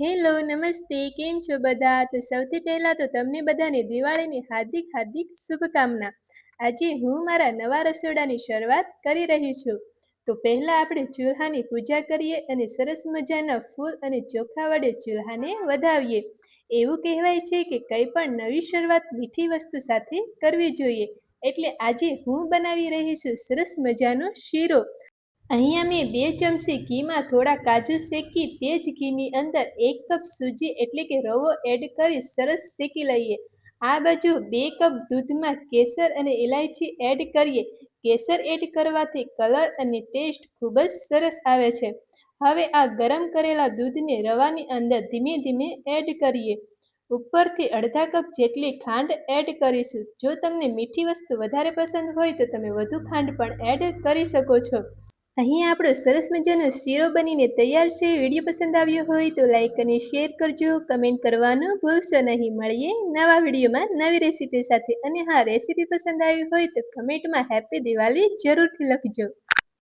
Hello, નમસ્તે. કેમ છો બધા? તો સૌથી પહેલાં તો તમને બધાને દિવાળીની હાર્દિક હાર્દિક શુભકામના. આજે હું મારા નવા રસોડાની શરૂઆત કરી રહી છું. તો પહેલાં આપણે ચૂલ્હાની પૂજા કરીએ અને સરસ મજાના ફૂલ અને ચોખા વડે ચૂલ્હાને વધાવીએ. એવું કહેવાય છે કે કંઈ પણ નવી શરૂઆત મીઠી વસ્તુ સાથે કરવી જોઈએ. એટલે આજે હું બનાવી રહી છું સરસ મજાનો શીરો. અહીંયા મેં બે ચમચી ઘીમાં થોડા કાજુ શેકી તે જ ઘીની અંદર એક કપ સૂજી એટલે કે રવો એડ કરી સરસ શેકી લઈએ. આ બાજુ બે કપ દૂધમાં કેસર અને ઇલાયચી એડ કરીએ. કેસર એડ કરવાથી કલર અને ટેસ્ટ ખૂબ જ સરસ આવે છે. હવે આ ગરમ કરેલા દૂધને રવાની અંદર ધીમે ધીમે એડ કરીએ. ઉપરથી અડધા કપ જેટલી ખાંડ એડ કરીશું. જો તમને મીઠી વસ્તુ વધારે પસંદ હોય તો તમે વધુ ખાંડ પણ એડ કરી શકો છો. અહીં આપણો સરસ મજાનો શીરો બનીને તૈયાર છે. વીડિયો પસંદ આવ્યો હોય તો લાઈક અને શેર કરજો. કમેન્ટ કરવાનું ભૂલશો નહીં મળીએ. નવા વિડીયોમાં નવી રેસીપી સાથે અને હા રેસીપી પસંદ આવી હોય તો કમેન્ટમાં હેપી દિવાળી જરૂરથી લખજો.